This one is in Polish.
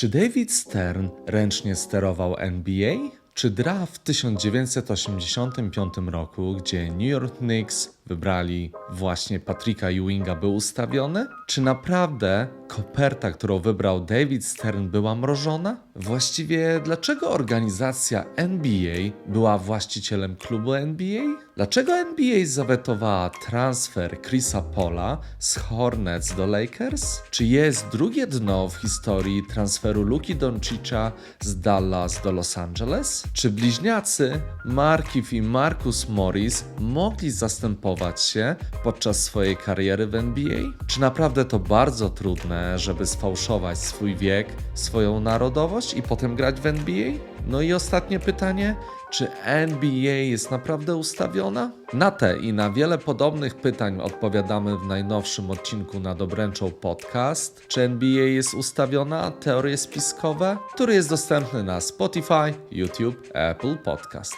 Czy David Stern ręcznie sterował NBA? Czy draft w 1985 roku, gdzie New York Knicks wybrali właśnie Patricka Ewinga, był ustawiony? Czy naprawdę koperta, którą wybrał David Stern, była mrożona? Właściwie dlaczego organizacja NBA była właścicielem klubu NBA? Dlaczego NBA zawetowała transfer Chrisa Paula z Hornets do Lakers? Czy jest drugie dno w historii transferu Luki Doncicza z Dallas do Los Angeles? Czy bliźniacy Markif i Marcus Morris mogli zastępować się podczas swojej kariery w NBA? Czy naprawdę to bardzo trudne, żeby sfałszować swój wiek, swoją narodowość i potem grać w NBA? No i ostatnie pytanie. Czy NBA jest naprawdę ustawiona? Na te i na wiele podobnych pytań odpowiadamy w najnowszym odcinku na Dobręczą Podcast. Czy NBA jest ustawiona? Teorie spiskowe, który jest dostępny na Spotify, YouTube, Apple Podcast.